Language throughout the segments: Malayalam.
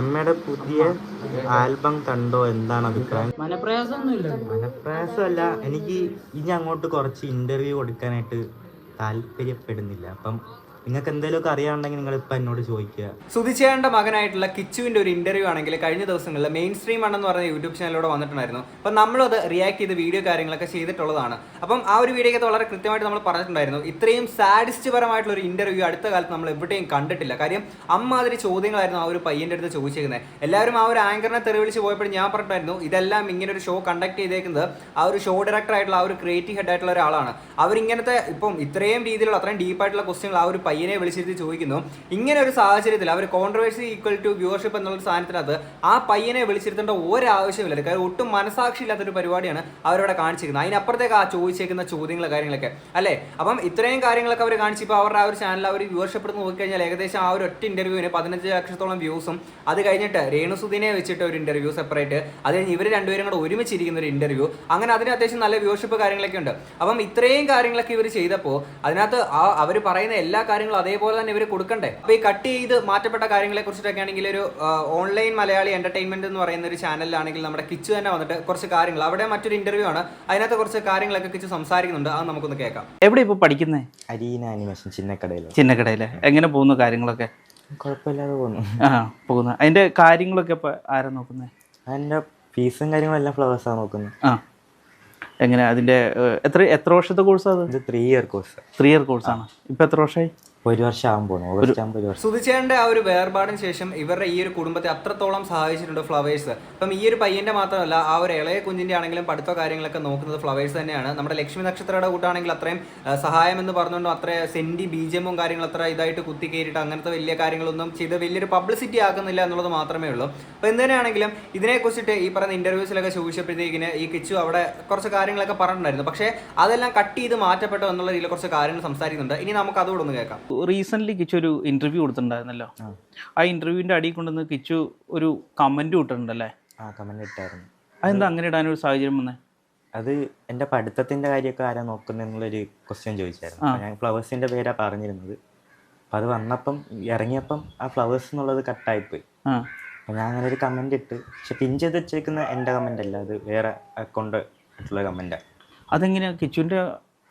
അമ്മയുടെ പുതിയ ആൽബം കണ്ടോ? എന്താണ് അഭിപ്രായം? മനപ്രയാസമല്ല. എനിക്ക് ഇനി അങ്ങോട്ട് കുറച്ച് ഇന്റർവ്യൂ കൊടുക്കാനായിട്ട് താല്പര്യപ്പെടുന്നില്ല. അപ്പം നിങ്ങൾക്ക് എന്തെങ്കിലുമൊക്കെ അറിയാണെങ്കിൽ നിങ്ങൾ ഇപ്പം എന്നോട് ചോദിക്കുക. സുധിച്ചേണ്ട മകനായിട്ടുള്ള കിച്ചുവിന്റെ ഒരു ഇന്റർവ്യൂ ആണെങ്കിൽ കഴിഞ്ഞ ദിവസങ്ങളിൽ മെയിൻ സ്ട്രീം ആണെന്ന് പറഞ്ഞ യൂട്യൂബ് ചാനലിലൂടെ വന്നിട്ടുണ്ടായിരുന്നു. അപ്പം നമ്മളത് റിയാക്ട് ചെയ്ത് വീഡിയോ കാര്യങ്ങളൊക്കെ ചെയ്തിട്ടുള്ളതാണ്. അപ്പം ആ ഒരു വീഡിയോയ്ക്ക് വളരെ കൃത്യമായിട്ട് നമ്മൾ പറഞ്ഞിട്ടുണ്ടായിരുന്നു. ഇത്രയും സാഡിസ്റ്റ് പരമായിട്ടുള്ള ഒരു ഇന്റർവ്യൂ അടുത്ത കാലത്ത് നമ്മൾ എവിടെയും കണ്ടിട്ടില്ല. കാര്യം അമ്മാതിരി ചോദ്യങ്ങളായിരുന്നു ആ ഒരു പയ്യന്റെ അടുത്ത് ചോദിച്ചിരിക്കുന്നത്. എല്ലാവരും ആ ഒരു ആങ്കറിനെ തെറിവിളിച്ച് പോയപ്പോൾ ഞാൻ പറഞ്ഞിട്ടുണ്ടായിരുന്നു ഇതെല്ലാം ഇങ്ങനെ ഒരു ഷോ കണ്ടക്ട് ചെയ്തേക്കുന്നത് ആ ഒരു ഷോ ഡയറക്ടർ ആയിട്ടുള്ള ആ ഒരു ക്രിയേറ്റീവ് ഹെഡ് ആയിട്ടുള്ള ഒരാളാണ്. അവരിങ്ങനത്തെ ഇപ്പം ഇത്രയും രീതിയിലുള്ള അത്രയും ഡീപ്പായിട്ടുള്ള ക്വസ്റ്റ്യങ്ങൾ ആ ഒരു പയ്യനെ വിളിച്ചിരുത്തി ചോദിക്കുന്നു. ഇങ്ങനെ ഒരു സാഹചര്യത്തിൽ അവർ കോൺട്രവേഴ്സി ഈക്വൽ ടു വ്യൂവർഷിപ്പ് എന്നുള്ള സാധനത്തിനകത്ത് ആ പയ്യനെ വിളിച്ചിരുത്തേണ്ട ഒരാവശ്യമില്ല. കാര്യം ഒട്ടും മനസാക്ഷി ഇല്ലാത്തൊരു പരിപാടിയാണ് അവരവിടെ കാണിച്ചിരിക്കുന്നത്. അതിനപ്പുറത്തേക്ക് ആ ചോദിച്ചേക്കുന്ന ചോദ്യങ്ങൾ കാര്യങ്ങളൊക്കെ. അല്ലേ? അപ്പം ഇത്രയും കാര്യങ്ങളൊക്കെ അവർ കാണിച്ചപ്പോൾ അവരുടെ ആ ഒരു ചാനൽ അവർ വ്യൂവർഷിപ്പ് എടുത്ത് നോക്കിക്കഴിഞ്ഞാൽ ഏകദേശം ആ ഒരു ഒറ്റ ഇന്റർവ്യൂവിന് പതിനഞ്ച് ലക്ഷത്തോളം വ്യൂസും അത് കഴിഞ്ഞിട്ട് രേണുസുദിനെ വെച്ചിട്ട് ഒരു ഇന്റർവ്യൂ സെപ്പറേറ്റ് അത് കഴിഞ്ഞ് ഇവർ രണ്ടുപേരും കൂടെ ഒരുമിച്ചിരിക്കുന്ന ഒരു ഇന്റർവ്യൂ അങ്ങനെ അതിന് അത്യാവശ്യം നല്ല വ്യൂവർഷിപ്പ് കാര്യങ്ങളൊക്കെ ഉണ്ട്. അപ്പം ഇത്രയും കാര്യങ്ങളൊക്കെ ഇവർ ചെയ്തപ്പോൾ അതിനകത്ത് അവർ പറയുന്ന എല്ലാ കാര്യങ്ങളും അതേപോലെ തന്നെ ഇവർ കൊടുക്കണ്ടേ? അപ്പോൾ ഈ കട്ട് ചെയ്ത് മാറ്റപ്പെട്ട കാര്യങ്ങളെ കുറിച്ചിട്ടൊക്കെ ആണെങ്കിൽ ഒരു ഓൺലൈൻ മലയാളി എന്റർടൈൻമെന്റ് എന്ന് പറയുന്ന ഒരു ചാനലിലാണെങ്കിൽ നമ്മുടെ കിച്ച് തന്നെ വന്നിട്ട് കുറച്ച് കാര്യങ്ങൾ അവിടെ മറ്റൊരു ഇന്റർവ്യൂ ആണ്. അതിനകത്ത് കുറച്ച് കാര്യങ്ങളൊക്കെ കിച്ച് സംസാരിക്കുന്നുണ്ട്. അത് നമുക്കൊന്ന് കേൾക്കാം. എവിടെ ഇപ്പോൾ പഠിക്കുന്നേ? അരീന അനിമേഷൻ ചിന്നക്കടയിൽ ചിന്നക്കടയിൽ എങ്ങനെ പോകുന്നു കാര്യങ്ങളൊക്കെ? കുഴപ്പമില്ലാതെ പോകുന്നു. ആ പോകുന്നു. അതിന്റെ കാര്യങ്ങളൊക്കെ ഇപ്പൊ ആരാ നോക്കുന്നത് അതിന്റെ ഫീസും കാര്യങ്ങളെല്ലാം ഫ്ലവേഴ്സാണ് നോക്കുന്നത്. ആ. എങ്ങനെ അതിന്റെ എത്ര എത്ര വർഷത്തെ കോഴ്സാണ് അത്? ഇത് three year course three year കോഴ്സാണ് ഇപ്പൊ എത്ര വർഷമായി ഒരു വർഷം പോകുന്നു വർഷം സുധിച്ചേന്റെ ആ ഒരു വേർപാടിന് ശേഷം ഇവരുടെ ഈ ഒരു കുടുംബത്തെ അത്രത്തോളം സഹായിച്ചിട്ടുണ്ട് ഫ്ലവേഴ്സ്. അപ്പം ഈ ഒരു പയ്യന്റെ മാത്രമല്ല ആ ഒരു ഇളയ കുഞ്ഞിന്റെ ആണെങ്കിലും പഠിത്തോ കാര്യങ്ങളൊക്കെ നോക്കുന്നത് ഫ്ലവേഴ്സ് തന്നെയാണ്. നമ്മുടെ ലക്ഷ്മി നക്ഷത്രയുടെ കൂട്ടാണെങ്കിൽ അത്രയും സഹായം എന്ന് പറഞ്ഞുകൊണ്ട് അത്ര സെന്റി ബീജമും കാര്യങ്ങൾ അത്ര ഇതായിട്ട് കുത്തി കയറിയിട്ട് അങ്ങനത്തെ വലിയ കാര്യങ്ങളൊന്നും ചെയ്ത് വലിയൊരു പബ്ലിസിറ്റി ആക്കുന്നില്ല എന്നുള്ളത് മാത്രമേ ഉള്ളൂ. അപ്പോൾ എന്തിനാണെങ്കിലും ഇതിനെക്കുറിച്ചിട്ട് ഈ പറയുന്ന ഇന്റർവ്യൂസിലൊക്കെ ചോദിച്ചപ്പോഴത്തേക്കിന് ഈ കിച്ചു അവിടെ കുറച്ച് കാര്യങ്ങളൊക്കെ പറഞ്ഞിട്ടുണ്ടായിരുന്നു. പക്ഷേ അതെല്ലാം കട്ട് ചെയ്ത് മാറ്റപ്പെട്ടോ എന്നുള്ള രീതിയിൽ കുറച്ച് കാര്യങ്ങൾ സംസാരിക്കുന്നുണ്ട്. ഇനി നമുക്ക് അതുകൂടെ ഒന്ന് കേൾക്കാം. റീസെന്റ് കിച്ചു ഒരു ഇന്റർവ്യൂ കൊടുത്തിട്ടുണ്ടായിരുന്നല്ലോ. ആ. ഇന്റർവ്യൂവിന്റെ അടിയിൽ കൊണ്ടുവന്ന് കിച്ചു ഒരു കമന്റ് ഇട്ടിട്ടുണ്ടല്ലേ? ആ കമന്റ് ഇട്ടായിരുന്നു. അതെന്താ അങ്ങനെ ഇടാനൊരു സാഹചര്യം വന്നേ? അത് എന്റെ പഠിത്തത്തിന്റെ കാര്യമൊക്കെ ആരാ നോക്കുന്നൊരു ക്വസ്റ്റ്യൻ ചോദിച്ചായിരുന്നു. ഞാൻ ഫ്ലവേഴ്സിന്റെ പേരാ പറഞ്ഞിരുന്നത്. അപ്പം അത് വന്നപ്പം ഇറങ്ങിയപ്പം ആ ഫ്ലവേഴ്സ് എന്നുള്ളത് കട്ടായിപ്പോയി ആ. ഞാൻ അങ്ങനെ ഒരു കമന്റ് ഇട്ട് പക്ഷെ പിൻ ചെയ്ത് വെച്ചേക്കുന്ന എന്റെ കമന്റ് അല്ല അത് വേറെ അക്കൗണ്ട് ഉള്ള കമന്റ് അതെങ്ങനെയാ? കിച്ചുവിന്റെ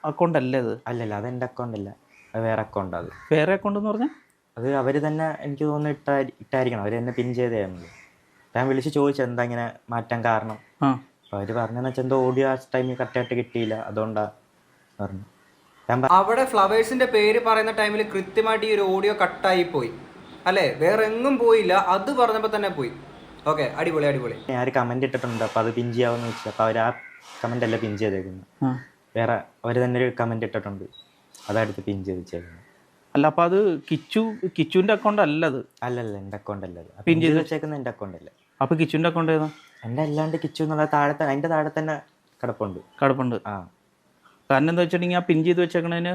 അക്കൗണ്ട് അല്ലേ അത്? അല്ലല്ല അത് എന്റെ അക്കൗണ്ട് അല്ല. വേറെ അക്കൗണ്ട് അത്. വേറെ അക്കൗണ്ട് എന്ന് പറഞ്ഞാൽ അത് അവർ തന്നെ എനിക്ക് തോന്നുന്നു ഇട്ടാ ഇട്ടായിരിക്കണം. അവർ തന്നെ പിൻ ചെയ്തായിരുന്നു ഞാൻ വിളിച്ച് ചോദിച്ചു എന്താ ഇങ്ങനെ മാറ്റാൻ കാരണം? ആ. അപ്പോൾ അവർ പറഞ്ഞതെന്ന് വെച്ചാൽ എന്തോ ഓഡിയോ ആ ടൈമിൽ കറക്റ്റായിട്ട് കിട്ടിയില്ല. അതുകൊണ്ടാ പറഞ്ഞു. ഞാൻ അവിടെ ഫ്ലവേഴ്സിന്റെ പേര് പറയുന്ന ടൈമിൽ കൃത്യമായിട്ട് ഈ ഒരു ഓഡിയോ കട്ടായി പോയി. അല്ലേ? വേറെ എങ്ങും പോയില്ല. അത് പറഞ്ഞപ്പോൾ തന്നെ പോയി. ഓക്കെ അടിപൊളി അടിപൊളി. ഞാൻ ഒരു കമന്റ് ഇട്ടിട്ടുണ്ട്. അപ്പോൾ അത് പിൻ ചെയ്യാമെന്ന് വെച്ചു അപ്പോൾ അവർ ആ കമന്റ് അല്ല പിൻ ചെയ്തേക്കുന്നത് ആ. വേറെ അവർ തന്നെ ഒരു കമന്റ് ഇട്ടിട്ടുണ്ട്. അതെടുത്ത് പിൻ ചെയ്ത് വെച്ചേക്കുന്നത് അല്ല അപ്പൊ അത് കിച്ചു കിച്ചുവിന്റെ അക്കൗണ്ട് അല്ല അത് അല്ലല്ല എന്റെ അക്കൗണ്ട് അല്ല പിൻ ചെയ്ത് വെച്ചേക്കുന്ന എന്റെ എന്റെ അക്കൗണ്ട് അല്ല. അപ്പൊ കിച്ചുവിന്റെ അക്കൗണ്ട് ഏതാ? എന്റെ അല്ലാണ്ട് കിച്ചു എന്നുള്ള താഴെ അതിന്റെ താഴെ തന്നെ കിടപ്പുണ്ട്. കിടപ്പുണ്ട്. ആ. കാരണം എന്താ വെച്ചിട്ടുണ്ടെങ്കിൽ ആ പിൻ ചെയ്ത് വെച്ചേക്കണതിന്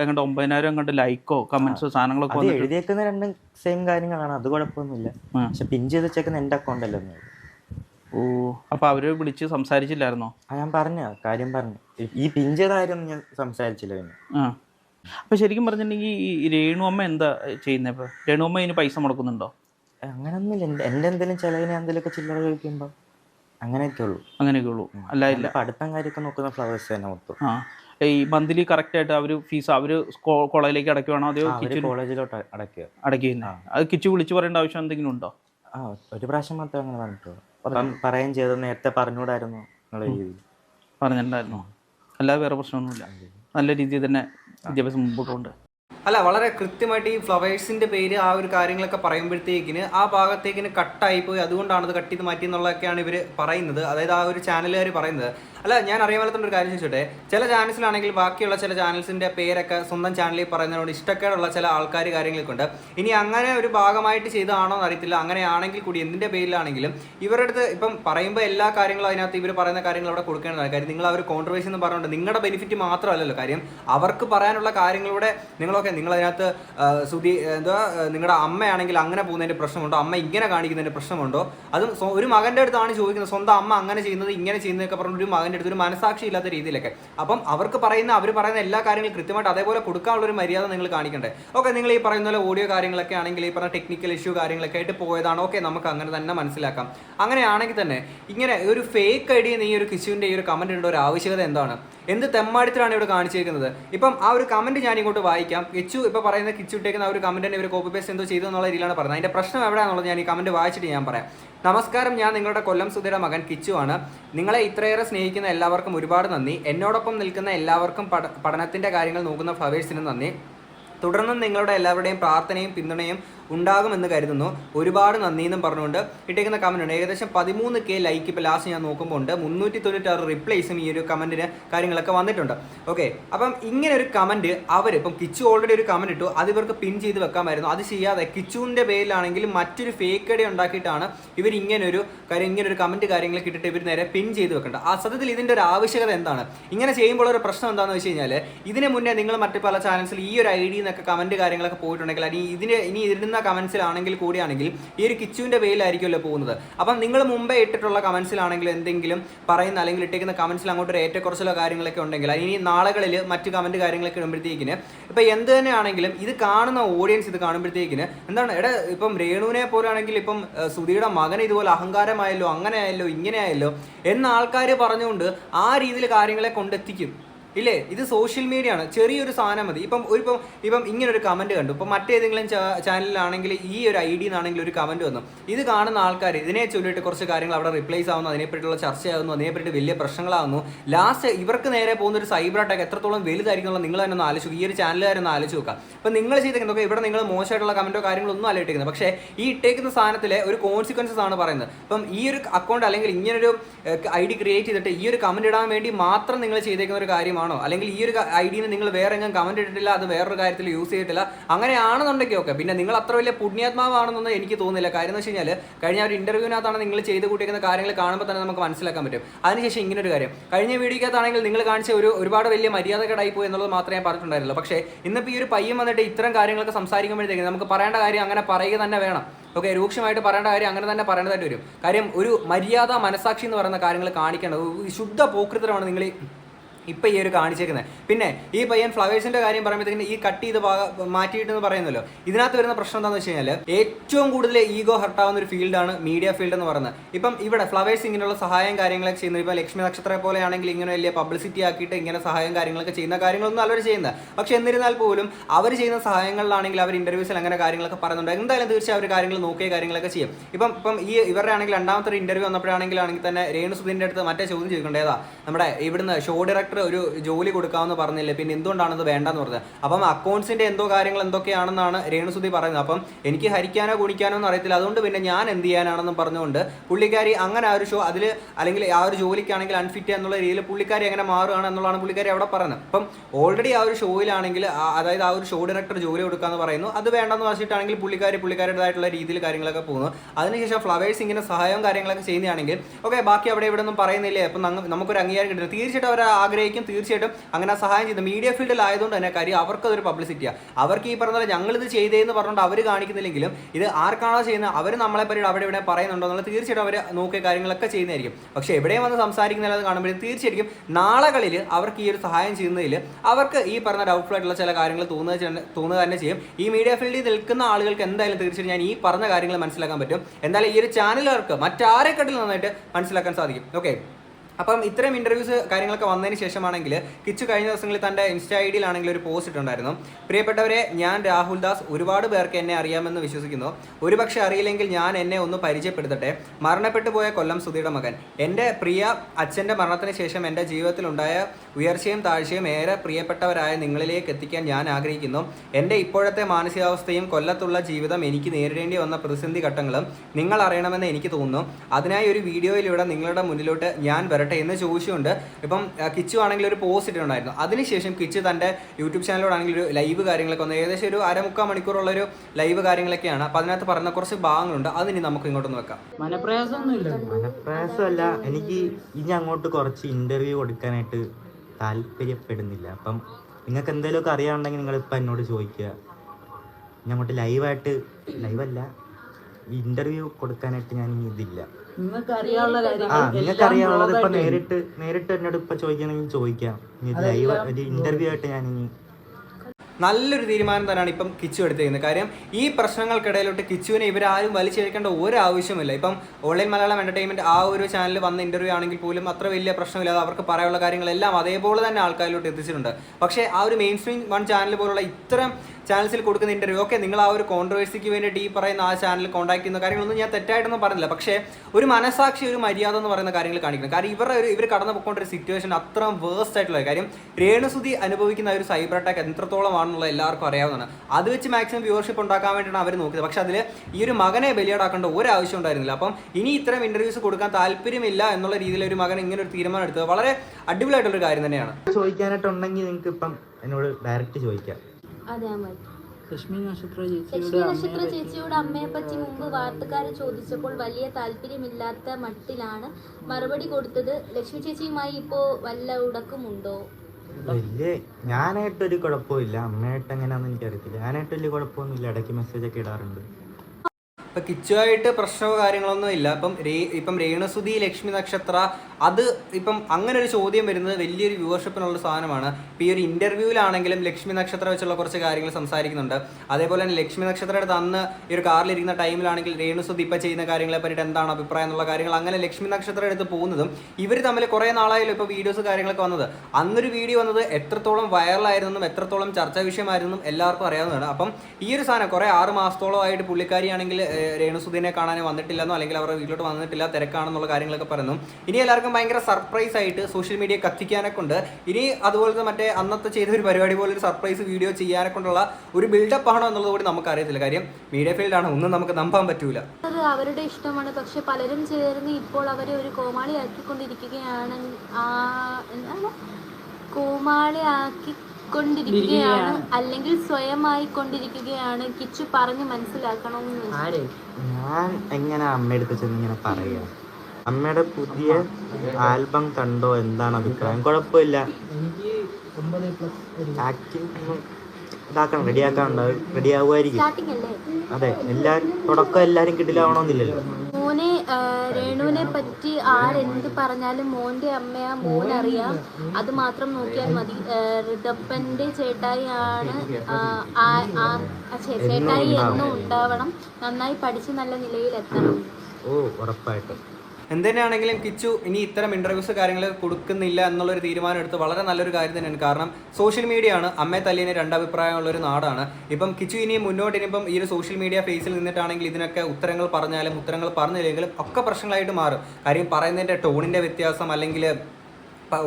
എങ്ങോട്ട് ഒമ്പതിനായിരം എങ്ങോട്ട് ലൈക്കോ കമന്റ്സോ സാധനങ്ങളൊക്കെ എഴുതിയേക്കുന്ന രണ്ടും സെയിം കാര്യങ്ങളാണ്. അത് കുഴപ്പമൊന്നുമില്ല. പക്ഷെ പിൻ ചെയ്ത് വെച്ചേക്കുന്ന എന്റെ അക്കൗണ്ട് അല്ലെന്ന് ഓ. അപ്പൊ അവർ വിളിച്ച് സംസാരിച്ചില്ലായിരുന്നോ? ആ ഞാൻ പറഞ്ഞ കാര്യം പറഞ്ഞു. ഈ- പിഞ്ചതായിരുന്നു കാര്യം ഞാൻ സംസാരിച്ചില്ല പിന്നെ. ആ. അപ്പൊ ശരിക്കും പറഞ്ഞിട്ടുണ്ടെങ്കിൽ ഈ രേണു അമ്മ എന്താ ചെയ്യുന്നത് ഇപ്പൊ? രേണു അമ്മ ഇതിന് പൈസ മുടക്കുന്നുണ്ടോ? അങ്ങനൊന്നുമില്ല. എന്റെ എന്റെ എന്തെങ്കിലും ചിലവിന് എന്തെങ്കിലുമൊക്കെ ചില്ലറ കഴിക്കുമ്പോ അങ്ങനെയൊക്കെ ഉള്ളൂ. അങ്ങനെയൊക്കെ ഉള്ളൂ. അല്ല ഇല്ല. പഠിത്തം കാര്യമൊക്കെ നോക്കുന്ന ഫ്ലവേഴ്സ് തന്നെ മൊത്തം. ആ. ഈ മന്ത്ലി കറക്റ്റ് ആയിട്ട് അവർ ഫീസ് അവർ കോളേജിലേക്ക് അടയ്ക്കുവാണോ അതോ ആ, അവർ കിച്ചു കോളേജിലോട്ട് അടയ്ക്കുക. അടയ്ക്കുന്നത് അത് കിച്ചു വിളിച്ചു പറയേണ്ട ആവശ്യം എന്തെങ്കിലും ഉണ്ടോ? ആ ഒരു പ്രാവശ്യം മാത്രമേ അങ്ങനെ പറഞ്ഞിട്ടുള്ളൂ. അപ്പം പറയുകയും ചെയ്തു. നേരത്തെ പറഞ്ഞുകൂടായിരുന്നു പറഞ്ഞിട്ടുണ്ടായിരുന്നു. അല്ലാതെ വേറെ പ്രശ്നമൊന്നുമില്ല. നല്ല രീതിയിൽ തന്നെ വിദ്യാഭ്യാസം മുമ്പോട്ട് കൊണ്ട്. അല്ല വളരെ കൃത്യമായിട്ട് ഈ ഫ്ലവേഴ്സിന്റെ പേര് ആ ഒരു കാര്യങ്ങളൊക്കെ പറയുമ്പോഴത്തേക്കിന് ആ ഭാഗത്തേക്കിന് കട്ടായി പോയി അതുകൊണ്ടാണ് അത് കട്ട് ചെയ്ത് മാറ്റി എന്നുള്ളതൊക്കെയാണ് ഇവർ പറയുന്നത്. അതായത് ആ ഒരു ചാനലുകാർ പറയുന്നത്. അല്ല ഞാൻ അറിയാൻ ഒരു കാര്യം ചോദിച്ചോട്ടെ? ചില ചാനൽസിലാണെങ്കിൽ ബാക്കിയുള്ള ചില ചാനൽസിന്റെ പേരൊക്കെ സ്വന്തം ചാനലിൽ പറയുന്നതിനോട് ഇഷ്ടക്കേടുള്ള ചില ആൾക്കാർ കാര്യങ്ങളൊക്കെ ഉണ്ട് ഇനി അങ്ങനെ ഒരു ഭാഗമായിട്ട് ചെയ്തതാണോ എന്ന് അറിയത്തില്ല അങ്ങനെയാണെങ്കിൽ കൂടി എന്തിന്റെ പേരിലാണെങ്കിലും ഇവരുടെ അടുത്ത് ഇപ്പം പറയുമ്പോൾ എല്ലാ കാര്യങ്ങളും അതിനകത്ത് ഇവർ പറയുന്ന കാര്യങ്ങൾ അവിടെ കൊടുക്കേണ്ടതാണ്. കാര്യം നിങ്ങൾ അവർ ഒരു കോൺട്രവേഴ്സി എന്ന് പറഞ്ഞുകൊണ്ട് നിങ്ങളുടെ ബെനിഫിറ്റ് മാത്രമല്ലല്ലോ. കാര്യം അവർക്ക് പറയാനുള്ള കാര്യങ്ങളുടെ നിങ്ങളൊക്കെ നിങ്ങൾ അതിനകത്ത് സുതി എന്താ നിങ്ങളുടെ അമ്മയാണെങ്കിൽ അങ്ങനെ പോകുന്നതിന്റെ പ്രശ്നമുണ്ടോ? അമ്മ ഇങ്ങനെ കാണിക്കുന്നതിന്റെ പ്രശ്നമുണ്ടോ? അതും ഒരു മകന്റെ അടുത്താണ് ചോദിക്കുന്നത്. സ്വന്തം അമ്മ അങ്ങനെ ചെയ്യുന്നത് ഇങ്ങനെ ചെയ്യുന്നതൊക്കെ പറഞ്ഞിട്ട് ഒരു മകൻ കമന്റ് അടുത്തൊരു മനസാക്ഷി ഇല്ലാത്ത രീതിയിലൊക്കെ. അപ്പം അവർക്ക് പറയുന്ന അവർ പറയുന്ന എല്ലാ കാര്യങ്ങളും കൃത്യമായിട്ട് അതേപോലെ കൊടുക്കാനുള്ള ഒരു മര്യാദ നിങ്ങൾ കാണിക്കണ്ടേ. ഓക്കെ നിങ്ങൾ ഈ പറയുന്ന പോലെ ഓഡിയോ കാര്യങ്ങളൊക്കെ ആണെങ്കിൽ ഈ പറഞ്ഞ ടെക്നിക്കൽ ഇഷ്യൂ കാര്യങ്ങളൊക്കെ ആയിട്ട് പോയതാണ്? ഓക്കെ നമുക്ക് അങ്ങനെ തന്നെ മനസ്സിലാക്കാം. അങ്ങനെയാണെങ്കിൽ തന്നെ ഇങ്ങനെ ഒരു ഫേക്ക് ഐ ഡി ഈ ഒരു കിശുവിന്റെ ഈ ഒരു കമന്റ് ഇടേണ്ട ഒരു ആവശ്യകത എന്താണ്? എന്ത് തെമ്മാടിത്തരാണ് ഇവിടെ കാണിച്ചിരിക്കുന്നത്? ഇപ്പം ആ ഒരു കമന്റ് ഞാൻ ഇങ്ങോട്ട് വായിക്കാം. കിച്ചു ഇപ്പൊ പറയുന്ന കിച്ചു ഇട്ടേക്കുന്ന ആ ഒരു കമന്റ് തന്നെ ഇവർ കോപ്പി പേസ്റ്റ് എന്തോ ചെയ്തു എന്നുള്ള രീതിയിലാണ് പറയുന്നത് അതിന്റെ പ്രശ്നം എവിടെയാണെന്നുള്ളത് ഞാൻ ഈ കമന്റ് വായിച്ചിട്ട് ഞാൻ പറയാം. നമസ്കാരം ഞാൻ നിങ്ങളുടെ കൊല്ലം സുധയുടെ മകൻ കിച്ചു ആണ്. നിങ്ങളെ ഇത്രയേറെ സ്നേഹിക്കുന്ന എല്ലാവർക്കും ഒരുപാട് നന്ദി. എന്നോടൊപ്പം നിൽക്കുന്ന എല്ലാവർക്കും പഠ പഠനത്തിന്റെ കാര്യങ്ങൾ നോക്കുന്ന ഫ്ലവേഴ്സിനും നന്ദി. തുടർന്നും നിങ്ങളുടെ എല്ലാവരുടെയും പ്രാർത്ഥനയും പിന്തുണയും ഉണ്ടാകുമെന്ന് കരുതുന്നു. ഒരുപാട് നന്ദി എന്നും പറഞ്ഞുകൊണ്ട് ഇട്ടേക്കുന്ന കമന്റ് ഉണ്ട്. ഏകദേശം പതിമൂന്ന് കെ ലൈക്ക് ഇപ്പോൾ ലാസ്റ്റ് ഞാൻ നോക്കുമ്പോൾ ഉണ്ട്. മുന്നൂറ്റി തൊണ്ണൂറ്റാറ് റിപ്ലൈസും ഈ ഒരു കമന്റിന് കാര്യങ്ങളൊക്കെ വന്നിട്ടുണ്ട്. ഓക്കെ അപ്പം ഇങ്ങനെ ഒരു കമന്റ് അവർ ഇപ്പം കിച്ചു ഓൾറെഡി ഒരു കമന്റ് ഇട്ടു. അത് ഇവർക്ക് പിൻ ചെയ്ത് വെക്കാമായിരുന്നു. അത് ചെയ്യാതെ കിച്ചുവിന്റെ പേരിലാണെങ്കിലും മറ്റൊരു ഫേക്ക് ഐഡി ഉണ്ടാക്കിയിട്ടാണ് ഇവർ ഇങ്ങനെ ഒരു കാര്യം ഇങ്ങനെ ഒരു കമന്റ് കാര്യങ്ങളൊക്കെ ഇട്ടിട്ട് ഇവർ നേരെ പിൻ ചെയ്ത് വെക്കേണ്ടത് ആ സത്യത്തിൽ ഇതിന്റെ ഒരു ആവശ്യകത എന്താണ്? ഇങ്ങനെ ചെയ്യുമ്പോൾ ഒരു പ്രശ്നം എന്താണെന്ന് വെച്ച് കഴിഞ്ഞാൽ ഇതിന് മുന്നേ നിങ്ങൾ മറ്റു പല ചാനൽസിൽ ഈ ഒരു ഐ ഡി എന്നൊക്കെ കമന്റ് കാര്യങ്ങളൊക്കെ പോയിട്ടുണ്ടെങ്കിൽ അല്ലെങ്കിൽ ഇതിന് ഇനി ഇരുന്ന കമന്റ്സിലാണെങ്കിൽ കൂടിയാണെങ്കിൽ ഈ ഒരു കിച്ചുവിന്റെ പേരിലായിരിക്കുമല്ലോ പോകുന്നത്. അപ്പം നിങ്ങൾ മുമ്പേ ഇട്ടിട്ടുള്ള കമൻസിലാണെങ്കിൽ എന്തെങ്കിലും പറയുന്ന അല്ലെങ്കിൽ ഇട്ടേക്കുന്ന കമൻസിൽ അങ്ങോട്ട് ഒരു ഏറ്റക്കുറച്ചിലോ കാര്യങ്ങളൊക്കെ ഉണ്ടെങ്കിൽ ഇനി നാളുകളിൽ മറ്റ് കമന്റ് കാര്യങ്ങളൊക്കെ ഇടുമ്പോഴത്തേക്കിന് ഇപ്പം എന്ത് തന്നെയാണെങ്കിലും ഇത് കാണുന്ന ഓഡിയൻസ് ഇത് കാണുമ്പോഴത്തേക്കിന് എന്താണ് എടാ ഇപ്പം രേണുവിനെ പോലാണെങ്കിൽ ഇപ്പം സുധിയുടെ മകൻ ഇതുപോലെ അഹങ്കാരമായല്ലോ അങ്ങനെ ആയല്ലോ എന്ന് ആൾക്കാർ പറഞ്ഞുകൊണ്ട് ആ രീതിയിൽ കാര്യങ്ങളെ കൊണ്ടെത്തിക്കും. ഇല്ലേ? ഇത് സോഷ്യൽ മീഡിയ ആണ്. ചെറിയൊരു സാധനം മതി. ഇപ്പം ഒരു ഇപ്പം ഇപ്പം ഇങ്ങനെ ഒരു കമന്റ് കണ്ടു. ഇപ്പം മറ്റേതെങ്കിലും ചാനലിലാണെങ്കിൽ ഈ ഒരു ഐ ഡി എന്നാണെങ്കിൽ ഒരു കമന്റ് വന്നു. ഇത് കാണുന്ന ആൾക്കാർ ഇതിനെ ചൊല്ലിയിട്ട് കുറച്ച് കാര്യങ്ങൾ അവിടെ റിപ്ലേസ് ആവുന്നു. അതിനെപ്പറ്റിയുള്ള ചർച്ചയാകുന്നു അതിനെപ്പറ്റി വലിയ പ്രശ്നങ്ങളാകുന്നു ലാസ്റ്റ് ഇവർക്ക് നേരെ പോകുന്ന ഒരു സൈബർ അറ്റാക്ക് എത്രത്തോളം വലുതായിരിക്കും നിങ്ങൾ തന്നെ ഒന്ന് ആലോചിക്കും ഈ ഒരു ചാനലുകാരൊന്ന് ആലോചിച്ച് നോക്കുക അപ്പം നിങ്ങൾ ചെയ്തേക്കുന്നത് ഇവിടെ നിങ്ങൾ മോശമായിട്ടുള്ള കമന്റോ കാര്യങ്ങളൊന്നും അല്ല ഇട്ടേക്കുന്നത് പക്ഷേ ഈ ഇട്ടേക്കുന്ന സാധനത്തിലെ ഒരു കോൺസിക്വൻസസ് ആണ് പറയുന്നത്. അപ്പം ഈ ഒരു അക്കൗണ്ട് അല്ലെങ്കിൽ ഇങ്ങനൊരു ഐ ഡി ക്രിയേറ്റ് ചെയ്തിട്ട് ഈ ഒരു കമന്റ് ഇടാൻ വേണ്ടി മാത്രം നിങ്ങൾ ചെയ്തേക്കുന്ന ഒരു കാര്യമാണോ അല്ലെങ്കിൽ ഈ ഒരു ഐ നിങ്ങൾ വേറെ എങ്ങും കമന്റ് ഇട്ടിട്ടില്ല അത് വേറൊരു കാര്യത്തിൽ യൂസ് ചെയ്തിട്ടില്ല. അങ്ങനെയാണെന്നുണ്ടെങ്കിൽ ഓക്കെ പിന്നെ നിങ്ങൾ അത്ര വലിയ പുണ്യാത്മാവാണെന്നൊന്നും എനിക്ക് തോന്നുന്നില്ല. കാര്യം എന്ന് വെച്ച് കഴിഞ്ഞാൽ കഴിഞ്ഞ ഒരു ഇന്റർവ്യൂവിനകത്താണ് നിങ്ങൾ ചെയ്ത് കൂട്ടിയിരിക്കുന്ന കാര്യങ്ങൾ കാണുമ്പോൾ തന്നെ നമുക്ക് മനസ്സിലാക്കാൻ പറ്റും. അതിനുശേഷം ഇങ്ങനെ ഒരു കാര്യം. കഴിഞ്ഞ വീഡിയോക്കകത്താണെങ്കിൽ നിങ്ങൾ കാണിച്ച ഒരു ഒരുപാട് വലിയ മര്യാദകേടായി പോയി എന്നുള്ളത് മാത്രമേ ഞാൻ പറഞ്ഞിട്ടുണ്ടായിരുന്നുള്ളൂ. പക്ഷേ ഇന്നിപ്പോൾ ഈ ഒരു പയ്യൻ വന്നിട്ട് ഇത്തരം കാര്യങ്ങളൊക്കെ സംസാരിക്കുമ്പോഴത്തേക്ക് നമുക്ക് പറയേണ്ട കാര്യം അങ്ങനെ പറയുക തന്നെ വേണം. ഓക്കെ രൂക്ഷമായിട്ട് പറയേണ്ട കാര്യം അങ്ങനെ തന്നെ പറയേണ്ടതായിട്ട് വരും. കാര്യം ഒരു മര്യാദ മനസാക്ഷി എന്ന് പറയുന്ന കാര്യങ്ങൾ കാണിക്കേണ്ടത് ശുദ്ധ പോക്കൃതരമാണ് നിങ്ങൾ ഇപ്പം ഈ ഒരു കാണിച്ചേക്കുന്നത്. പിന്നെ ഈ പയ്യൻ ഫ്ലവേഴ്സിന്റെ കാര്യം പറയുമ്പോഴത്തേക്കും ഈ കട്ട് ചെയ്ത് മാറ്റിയിട്ടെന്ന് പറയുന്നല്ലോ. ഇതിനകത്ത് വരുന്ന പ്രശ്നം എന്താണെന്ന് വെച്ച് കഴിഞ്ഞാൽ ഏറ്റവും കൂടുതൽ ഈഗോ ഹർട്ടാവുന്ന ഒരു ഫീൽഡാണ് മീഡിയ ഫീൽഡ് എന്ന് പറയുന്നത്. ഇപ്പം ഇവിടെ ഫ്ലവേഴ്സ് ഇങ്ങനെയുള്ള സഹായം കാര്യങ്ങളൊക്കെ ചെയ്യുന്നത് ഇപ്പോൾ ലക്ഷ്മി നക്ഷത്രം പോലെയാണെങ്കിൽ ഇങ്ങനെ വലിയ പബ്ലിസിറ്റി ആക്കിയിട്ട് ഇങ്ങനെ സഹായം കാര്യങ്ങളൊക്കെ ചെയ്യുന്ന കാര്യങ്ങളൊന്നും അവർ ചെയ്യുന്നത്. പക്ഷെ എന്നിരുന്നാൽ പോലും അവർ ചെയ്യുന്ന സഹായങ്ങളിലാണെങ്കിൽ അവർ ഇന്റർവ്യൂസിൽ അങ്ങനെ കാര്യങ്ങളൊക്കെ പറയുന്നുണ്ട്. എന്തായാലും തീർച്ചയായും അവർ കാര്യങ്ങൾ നോക്കിയ കാര്യങ്ങളൊക്കെ ചെയ്യും. ഇപ്പം ഇപ്പം ഈ ഇവരുടെ ആണെങ്കിൽ രണ്ടാമത്തെ ഒരു വന്നപ്പോഴാണെങ്കിൽ ആണെങ്കിൽ തന്നെ രേണു സുധീന്റെ അടുത്ത് മറ്റേ ചോദ്യം ചോദിക്കേണ്ടത് നമ്മുടെ ഇവിടുന്ന് ഷോ ഡയറക്ടർ ഒരു ജോലി കൊടുക്കാമെന്ന് പറഞ്ഞില്ലേ? പിന്നെ എന്തുകൊണ്ടാണ് വേണ്ടെന്ന് പറഞ്ഞത്? അപ്പം അക്കൗണ്ട്സിന്റെ എന്തോ കാര്യങ്ങൾ എന്തൊക്കെയാണെന്നാണ് രേണുസുതി പറയുന്നത്. അപ്പം എനിക്ക് ഹരിക്കാനോ ഗുണിക്കാനോ ഒന്നും അറിയത്തില്ല. അതുകൊണ്ട് പിന്നെ ഞാൻ എന്ത് ചെയ്യാനാണെന്ന് പറഞ്ഞുകൊണ്ട് പുള്ളിക്കാരി അങ്ങനെ ആ ഒരു ഷോ അതിൽ അല്ലെങ്കിൽ ആ ഒരു ജോലിക്കാണെങ്കിൽ അൺഫിറ്റ് എന്നുള്ള രീതിയിൽ പുള്ളിക്കാരി എങ്ങനെ മാറുകയാണ് എന്നുള്ളതാണ് പുള്ളിക്കാരി അവിടെ പറയുന്നത്. അപ്പം ഓൾറെഡി ആ ഒരു ഷോയിലാണെങ്കിൽ അതായത് ആ ഒരു ഷോ ഡയറക്ടർ ജോലി കൊടുക്കാന്ന് പറയുന്നു. അത് വേണ്ടെന്ന് വെച്ചിട്ടാണെങ്കിൽ പുള്ളിക്കാരി പുള്ളിക്കാരുടേതായിട്ടുള്ള രീതിയിൽ കാര്യങ്ങളൊക്കെ പോകുന്നു. അതിനുശേഷം ഫ്ലവേഴ്സ് ഇങ്ങനെ സഹായവും കാര്യങ്ങളൊക്കെ ചെയ്യുന്നതാണെങ്കിൽ ഓക്കെ ബാക്കി അവിടെ ഇവിടെ ഒന്നും പറയുന്നില്ലേ? അപ്പം നമുക്കൊരു അംഗീകാരം കിട്ടുന്നത് തീർച്ചയായിട്ടും അവർ ആഗ്രഹിക്കും തീർച്ചയായിട്ടും. അങ്ങനെ സഹായം ചെയ്യുന്നത് മീഡിയ ഫീൽഡിൽ ആയതുകൊണ്ട് തന്നെ കാര്യം അവർക്ക് അതൊരു പബ്ലിസിറ്റിയാണ് അവർക്ക് ഈ പറഞ്ഞ ഞങ്ങളിത് ചെയ്തേന്ന് പറഞ്ഞുകൊണ്ട് അവർ കാണിക്കുന്നില്ലെങ്കിലും ഇത് ആർക്കാണോ ചെയ്യുന്നത് അവർ നമ്മളെ പറ്റി അവിടെ ഇവിടെ പറയുന്നുണ്ടോ എന്നുള്ളത് തീർച്ചയായിട്ടും അവർ നോക്കിയ കാര്യങ്ങളൊക്കെ ചെയ്യുന്നതായിരിക്കും. പക്ഷേ എവിടെയും വന്ന് സംസാരിക്കുന്നില്ല കാണുമ്പോൾ തീർച്ചയായിട്ടും നാളകളിൽ അവർക്ക് ഈ ഒരു സഹായം ചെയ്യുന്നതിൽ അവർക്ക് ഈ പറഞ്ഞ ഡൗട്ട്ഫുൾ ആയിട്ടുള്ള ചില കാര്യങ്ങൾ തോന്നുക തോന്നുക തന്നെ ചെയ്യും. ഈ മീഡിയ ഫീൽഡിൽ നിൽക്കുന്ന ആളുകൾക്ക് എന്തായാലും തീർച്ചയായും ഞാൻ ഈ പറഞ്ഞ കാര്യങ്ങൾ മനസ്സിലാക്കാൻ പറ്റും. എന്തായാലും ഈ ഒരു ചാനലുകാർക്ക് മറ്റാരെക്കെട്ടിൽ നന്നായിട്ട് മനസ്സിലാക്കാൻ സാധിക്കും. ഓക്കെ അപ്പം ഇത്രയും ഇന്റർവ്യൂസ് കാര്യങ്ങളൊക്കെ വന്നതിന് ശേഷമാണെങ്കിൽ കിച്ചു കഴിഞ്ഞ ദിവസങ്ങളിൽ തന്റെ ഇൻസ്റ്റ ഐ ഡിയിലാണെങ്കിൽ ഒരു പോസ്റ്റ് ഇട്ടുണ്ടായിരുന്നു. പ്രിയപ്പെട്ടവരെ ഞാൻ രാഹുൽ ദാസ് ഒരുപാട് പേർക്ക് എന്നെ അറിയാമെന്ന് വിശ്വസിക്കുന്നു. ഒരുപക്ഷെ അറിയില്ലെങ്കിൽ ഞാൻ എന്നെ ഒന്ന് പരിചയപ്പെടുത്തട്ടെ. മരണപ്പെട്ടു പോയ കൊല്ലം സുധിയുടെ മകൻ. എന്റെ പ്രിയ അച്ഛന്റെ മരണത്തിന് ശേഷം എന്റെ ജീവിതത്തിലുണ്ടായ ഉയർച്ചയും താഴ്ചയും ഏറെ പ്രിയപ്പെട്ടവരായ നിങ്ങളിലേക്ക് എത്തിക്കാൻ ഞാൻ ആഗ്രഹിക്കുന്നു. എന്റെ ഇപ്പോഴത്തെ മാനസികാവസ്ഥയും കൊല്ലത്തുള്ള ജീവിതം എനിക്ക് നേരിടേണ്ടി വന്ന പ്രതിസന്ധി ഘട്ടങ്ങളും നിങ്ങൾ അറിയണമെന്ന് എനിക്ക് തോന്നുന്നു. അതിനായി ഒരു വീഡിയോയിലൂടെ നിങ്ങളുടെ മുന്നിലോട്ട് ഞാൻ വരട്ടെ. എന്ന് ചോദിച്ചുകൊണ്ട് ഇപ്പം കിച്ചു ആണെങ്കിൽ ഒരു പോസ്റ്റ് ഇട്ടിട്ടുണ്ടായിരുന്നു. അതിനുശേഷം കിച്ചു തന്റെ യൂട്യൂബ് ചാനലോടാണെങ്കിൽ ഒരു ലൈവ് കാര്യങ്ങളൊക്കെ വന്നു ഏകദേശം ഒരു അരമുക്കാൽ മണിക്കൂറുള്ള ഒരു ലൈവ് കാര്യങ്ങളൊക്കെയാണ്. അപ്പം അതിനകത്ത് പറഞ്ഞ കുറച്ച് ഭാഗങ്ങളുണ്ട്. അതിനി നമുക്ക് ഇങ്ങോട്ടൊന്ന് വെക്കാം. മനപ്രയാസമൊന്നുമില്ല. മനപ്രയാസമല്ല. എനിക്ക് ഇനി അങ്ങോട്ട് കുറച്ച് ഇന്റർവ്യൂ കൊടുക്കാനായിട്ട് താല്പര്യപ്പെടുന്നില്ല. അപ്പം നിങ്ങൾക്ക് എന്തെങ്കിലുമൊക്കെ അറിയാനുണ്ടെങ്കിൽ നിങ്ങൾ ഇപ്പം എന്നോട് ചോദിക്കുക. ഞാൻ അങ്ങോട്ട് ലൈവായിട്ട് ലൈവല്ല ഇന്റർവ്യൂ കൊടുക്കാനായിട്ട് ഞാൻ ഇനി ഇതില്ല. ആ നിങ്ങൾക്ക് അറിയാനുള്ളത് ഇപ്പൊ നേരിട്ട് നേരിട്ട് എന്നോട് ഇപ്പൊ ചോദിക്കണമെങ്കിൽ ചോദിക്കാം. ലൈവ് ഒരു ഇന്റർവ്യൂ ആയിട്ട് ഞാൻ ഇനി നല്ലൊരു തീരുമാനം തന്നെയാണ് ഇപ്പം കിച്ചു എടുത്തിരിക്കുന്നത്. കാര്യം ഈ പ്രശ്നങ്ങൾക്കിടയിലോട്ട് കിച്ചുവിനെ ഇവരാരും വലിച്ചെടുക്കേണ്ട ഒരു ആവശ്യമില്ല ഇപ്പം ഓൺലൈൻ മലയാളം എന്റർടൈൻമെന്റ് ആ ഒരു ചാനൽ വന്ന ഇന്റർവ്യൂ ആണെങ്കിൽ പോലും അത്ര വലിയ പ്രശ്നമില്ലാതെ അവർക്ക് പറയാനുള്ള കാര്യങ്ങളെല്ലാം അതേപോലെ തന്നെ ആൾക്കാരിലോട്ട് എത്തിച്ചിട്ടുണ്ട്. പക്ഷേ ആ ഒരു മെയിൻ സ്ട്രീം വൺ ചാനൽ പോലുള്ള ഇത്തരം ചാനൽസിൽ കൊടുക്കുന്ന ഇന്റർവ്യൂ ഓക്കെ നിങ്ങൾ ആ ഒരു കോൺട്രവേഴ്സിക്ക് വേണ്ടിയിട്ട് ഈ പറയുന്ന ആ ചാനൽ കോൺടാക്ട് ചെയ്യുന്ന കാര്യങ്ങളൊന്നും ഞാൻ തെറ്റായിട്ടൊന്നും പറഞ്ഞില്ല. പക്ഷേ ഒരു മനസാക്ഷി ഒരു മര്യാദ എന്ന് പറയുന്ന കാര്യങ്ങൾ കാണിക്കണം. കാരണം ഇവരുടെ ഒരു ഇവർ കടന്നു പോയിക്കൊണ്ടൊരു സിറ്റുവേഷൻ അത്ര വേഴ്സ് ആയിട്ടുള്ള കാര്യം. രേണുസുതി അനുഭവിക്കുന്ന ഒരു സൈബർ അറ്റാക്ക് എത്രത്തോളം ആണെന്നുള്ള എല്ലാവർക്കും അറിയാവുന്നതാണ്. അത് വെച്ച് മാക്സിമം വ്യൂവർഷിപ്പ് ഉണ്ടാക്കാൻ വേണ്ടിയിട്ടാണ് അവർ നോക്കിയത്. പക്ഷേ അതിൽ ഈ ഒരു മകനെ ബലിയാടാക്കേണ്ട ഒരു ആവശ്യം ഉണ്ടായിരുന്നില്ല. അപ്പം ഇനി ഇത്തരം ഇന്റർവ്യൂസ് കൊടുക്കാൻ താല്പര്യമില്ല എന്നുള്ള രീതിയിൽ ഒരു മകൻ ഇങ്ങനെ ഒരു തീരുമാനം എടുത്തത് വളരെ അടിപൊളിയായിട്ടുള്ളൊരു കാര്യം തന്നെയാണ്. ചോദിക്കാനായിട്ടുണ്ടെങ്കിൽ നിങ്ങൾക്ക് ഇപ്പം എന്നോട് ഡയറക്റ്റ് ചോദിക്കാം. ലക്ഷ്മി നക്ഷത്ര ചേച്ചിയുടെ അമ്മയെ പറ്റി മുമ്പ് വാർത്തക്കാരെ ചോദിച്ചപ്പോൾ വലിയ താല്പര്യമില്ലാത്ത മട്ടിലാണ് മറുപടി കൊടുത്തത്. ലക്ഷ്മി ചേച്ചിയുമായി ഇപ്പോ വല്ല ഉടക്കമുണ്ടോ? വലിയ ഞാനായിട്ടൊരു കുഴപ്പമില്ല അമ്മയായിട്ട് എങ്ങനെയാണെന്ന് എനിക്കറിയത്തില്ല. ഞാനായിട്ട് വലിയ കുഴപ്പമൊന്നുമില്ല. ഇടയ്ക്ക് മെസ്സേജ് ഒക്കെ ഇടാറുണ്ട്. ഇപ്പൊ കിച്ചുവായിട്ട് പ്രശ്നമോ കാര്യങ്ങളൊന്നും ഇല്ല. ഇപ്പം രേ ഇപ്പം രേണുസുതി ലക്ഷ്മി നക്ഷത്ര അത് ഇപ്പം അങ്ങനെ ഒരു ചോദ്യം വരുന്നത് വലിയൊരു വ്യൂവർഷിപ്പിനുള്ള സാധനമാണ്. ഇപ്പം ഈ ഒരു ഇന്റർവ്യൂവിലാണെങ്കിലും ലക്ഷ്മി നക്ഷത്ര വെച്ചുള്ള കുറച്ച് കാര്യങ്ങൾ സംസാരിക്കുന്നുണ്ട്. അതേപോലെ തന്നെ ലക്ഷ്മി നക്ഷത്രയുടെ അന്ന് ഈ ഒരു കാറിലിരിക്കുന്ന ടൈമിലാണെങ്കിൽ രേണുസുതി ഇപ്പം ചെയ്യുന്ന കാര്യങ്ങളെ പറ്റിയിട്ട് എന്താണ് അഭിപ്രായം എന്നുള്ള കാര്യങ്ങൾ അങ്ങനെ ലക്ഷ്മി നക്ഷത്ര എടുത്ത് പോകുന്നതും ഇവർ തമ്മിൽ കുറേ നാളായാലും ഇപ്പോൾ വീഡിയോസ് കാര്യങ്ങളൊക്കെ വന്നത്. അന്നൊരു വീഡിയോ വന്നത് എത്രത്തോളം വൈറലായിരുന്നെന്നും എത്രത്തോളം ചർച്ചാ വിഷയമായിരുന്നെന്നും എല്ലാവർക്കും അറിയാവുന്നതാണ്. അപ്പം ഈ ഒരു സാധനം കുറേ ആറ് മാസത്തോളമായിട്ട് പുള്ളിക്കാരിയാണെങ്കിൽ രേണുസുദിനെ കാണാൻ വന്നിട്ടില്ലെന്നോ അല്ലെങ്കിൽ അവരുടെ വീട്ടിലോട്ട് വന്നിട്ടില്ല തിരക്കാണെന്നുള്ള കാര്യങ്ങളൊക്കെ പറയുന്നു. ഇനി എല്ലാവർക്കും ഭയങ്കര സർപ്രൈസ് ആയിട്ട് സോഷ്യൽ മീഡിയ കത്തിക്കാനൊക്കെ ഉണ്ട് ഇനി അതുപോലത്തെ മറ്റേ അന്നത്തെ ചെയ്ത ഒരു പരിപാടി പോലെ ഒരു സർപ്രൈസ് വീഡിയോ ചെയ്യാനെ കൊണ്ടുള്ള ഒരു ബിൽഡപ്പ് ആണോ എന്നുള്ളത് കൂടി നമുക്ക് അറിയത്തില്ല കാര്യം മീഡിയ ഫീൽഡാണ് ഒന്നും നമുക്ക് നമ്പാൻ പറ്റൂല. അവരുടെ ഇഷ്ടമാണ്. പക്ഷെ പലരും ചേർന്ന് ഇപ്പോൾ അവരെ ഒരു കോമാളിയാക്കിക്കൊണ്ടിരിക്കുകയാണ്. ആ എന്താണ് അല്ലെങ്കിൽ സ്വയമായി കൊണ്ടിരിക്കുകയാണ്. കിച്ചു പറഞ്ഞ് മനസ്സിലാക്കണമെന്ന്. ആരെ? ഞാൻ എങ്ങനെ അമ്മയെടുത്ത് ചെന്ന് ഇങ്ങനെ പറയാ? അമ്മയുടെ പുതിയ ആൽബം കണ്ടോ? എന്താണ് അഭിപ്രായം? കുഴപ്പമില്ല. ഇതാക്കണം. റെഡിയാക്കാനുണ്ട് റെഡി ആവുമായിരിക്കും. അതെ. എല്ലാരും തുടക്കം എല്ലാരും കിട്ടില്ലാവണമെന്നില്ലല്ലോ മോനെ ആ, രേണുവിനെ പറ്റി ആരെന്ത് പറഞ്ഞാലും മോന്റെ അമ്മയാ മോൻ അറിയാം അത് മാത്രം നോക്കിയാൽ മതി. ഋതപ്പന്റെ ഋതപ്പന്റെ ചേട്ടായി ആ, ആ- ആ- ആ, ചേട്ടായി എന്നും ഉണ്ടാവണം. നന്നായി പഠിച്ച് നല്ല നിലയിൽ എത്തണം ഓ ഉറപ്പായിട്ടും. എന്തിനാണെങ്കിലും കിച്ചു ഇനി ഇത്തരം ഇന്റർവ്യൂസ് കാര്യങ്ങൾ കൊടുക്കുന്നില്ല എന്നുള്ളൊരു തീരുമാനം എടുത്ത് വളരെ നല്ലൊരു കാര്യം തന്നെയാണ്. കാരണം സോഷ്യൽ മീഡിയ ആണ് അമ്മയെ തല്ലിന് രണ്ടഭിപ്രായമുള്ള ഒരു നാടാണ്. ഇപ്പം കിച്ചു ഇനി മുന്നോട്ട് ഇനിയിപ്പം ഈ ഒരു സോഷ്യൽ മീഡിയ ഫേസിൽ നിന്നിട്ടാണെങ്കിൽ ഇതിനൊക്കെ ഉത്തരങ്ങൾ പറഞ്ഞാലും ഉത്തരങ്ങൾ പറഞ്ഞില്ലെങ്കിലും ഒക്കെ പ്രശ്നങ്ങളായിട്ട് മാറും. കാര്യം പറയുന്നതിന്റെ ടോണിന്റെ വ്യത്യാസം അല്ലെങ്കിൽ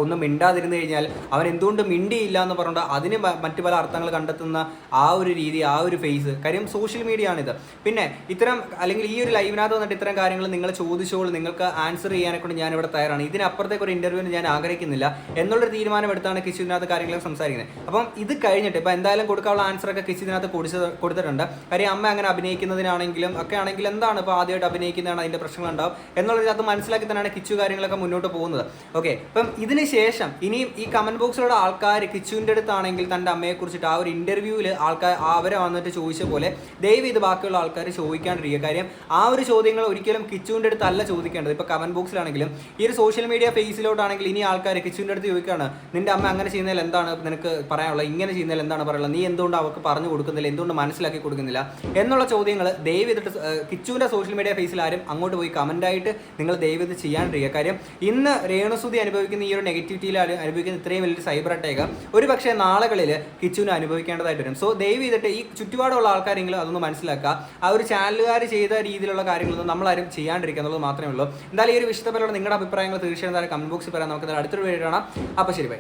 ഒന്നും മിണ്ടാതിരുന്നു കഴിഞ്ഞാൽ അവൻ എന്തുകൊണ്ട് മിണ്ടിയില്ല എന്ന് പറഞ്ഞുകൊണ്ട് അതിന് മറ്റു പല അർത്ഥങ്ങൾ കണ്ടെത്തുന്ന ആ ഒരു രീതി ആ ഒരു ഫേസ് കാര്യം സോഷ്യൽ മീഡിയ ആണിത്. പിന്നെ ഇത്തരം അല്ലെങ്കിൽ ഈ ഒരു ലൈവിനകത്ത് വന്നിട്ട് ഇത്തരം കാര്യങ്ങൾ നിങ്ങൾ ചോദിച്ചോളൂ. നിങ്ങൾക്ക് ആൻസർ ചെയ്യാനെ കൊണ്ട് ഞാൻ ഇവിടെ തയ്യാറാണ്. ഇതിനപ്പുറത്തേക്ക് ഒരു ഇന്റർവ്യൂവിന് ഞാൻ ആഗ്രഹിക്കുന്നില്ല എന്നുള്ളൊരു തീരുമാനം എടുത്താണ് കിച്ചു ഇതിനകത്ത് കാര്യങ്ങളൊക്കെ സംസാരിക്കുന്നത്. അപ്പം ഇത് കഴിഞ്ഞിട്ട് ഇപ്പം എന്തായാലും കൊടുക്കാനുള്ള ആൻസർ ഒക്കെ കിച്ചു ഇതിനകത്ത് കൊടുത്ത് കൊടുത്തിട്ടുണ്ട്. കാര്യം അമ്മ അങ്ങനെ അഭിനയിക്കുന്നതിനാണെങ്കിലും ഒക്കെ ആണെങ്കിൽ എന്താണ് ഇപ്പോൾ ആദ്യമായിട്ട് അഭിനയിക്കുന്നതാണ് അതിന്റെ പ്രശ്നങ്ങളുണ്ടാവും എന്നുള്ളതിനകത്ത് മനസ്സിലാക്കി തന്നെയാണ് കിച്ചു കാര്യങ്ങളൊക്കെ മുന്നോട്ട് പോകുന്നത്. ഓക്കെ അപ്പം ഇതിന് ശേഷം ഇനിയും ഈ കമന്റ് ബോക്സിലുള്ള ആൾക്കാർ കിച്ചുവിന്റെ അടുത്താണെങ്കിൽ തന്റെ അമ്മയെ കുറിച്ചിട്ട് ആ ഒരു ഇന്റർവ്യൂവിൽ ആൾക്കാർ അവരെ വന്നിട്ട് ചോദിച്ച പോലെ ദയവ് ഇത് ബാക്കിയുള്ള ആൾക്കാർ ചോദിക്കാണ്ടിരിക്കുക. കാര്യം ആ ഒരു ചോദ്യങ്ങൾ ഒരിക്കലും കിച്ചുവിന്റെ അടുത്തല്ല ചോദിക്കേണ്ടത്. ഇപ്പൊ കമന്റ് ബോക്സിലാണെങ്കിലും ഈ ഒരു സോഷ്യൽ മീഡിയ ഫേസിലോട്ടാണെങ്കിൽ ഇനി ആൾക്കാർ കിച്ചുവിന്റെ അടുത്ത് ചോദിക്കുകയാണ് നിന്റെ അമ്മ അങ്ങനെ ചെയ്യുന്നതിൽ എന്താണ് നിനക്ക് പറയാനുള്ളത്? ഇങ്ങനെ ചെയ്യുന്നതിൽ എന്താണ് പറയാനുള്ളത്? നീ എന്തുകൊണ്ട് അവർക്ക് പറഞ്ഞു കൊടുക്കുന്നില്ല? എന്തുകൊണ്ട് മനസ്സിലാക്കി കൊടുക്കുന്നില്ല? എന്നുള്ള ചോദ്യങ്ങൾ ദയവ് ഇതിട്ട് കിച്ചുവിന്റെ സോഷ്യൽ മീഡിയ ഫേസിൽ ആരും അങ്ങോട്ട് പോയി കമന്റ് ആയിട്ട് നിങ്ങൾ ദയവ് ഇത് ചെയ്യാണ്ടിരിക്കുക. കാര്യം ഇന്ന് രേണുസുതി അനുഭവിക്കുന്ന ഈ ഒരു നെഗറ്റിവിറ്റിയിൽ അനുഭവിക്കുന്ന ഇത്രയും വലിയ സൈബർ അറ്റാക്ക് ഒരു പക്ഷേ നാളുകളിൽ കിച്ചുവിന് അനുഭവിക്കേണ്ടതായിട്ട് വരും. സോ ദയവ് ചെയ്തിട്ട് ഈ ചുറ്റുപാടുള്ള ആൾക്കാരെങ്കിലും അതൊന്ന് മനസ്സിലാക്കുക. ആ ഒരു ചാനലുകാർ ചെയ്ത രീതിയിലുള്ള കാര്യങ്ങളൊന്നും നമ്മളാരും ചെയ്യാണ്ടിരിക്കുക എന്നുള്ളത് മാത്രമേ ഉള്ളൂ. എന്തായാലും ഈ ഒരു വിഷയത്തിലുള്ള നിങ്ങളുടെ അഭിപ്രായങ്ങൾ തീർച്ചയായും കമന്റ് ബോക്സിൽ പറയാം. നമുക്ക് അടുത്തൊരു വീഡിയോ കാണാം. അപ്പോൾ ശരി ബൈ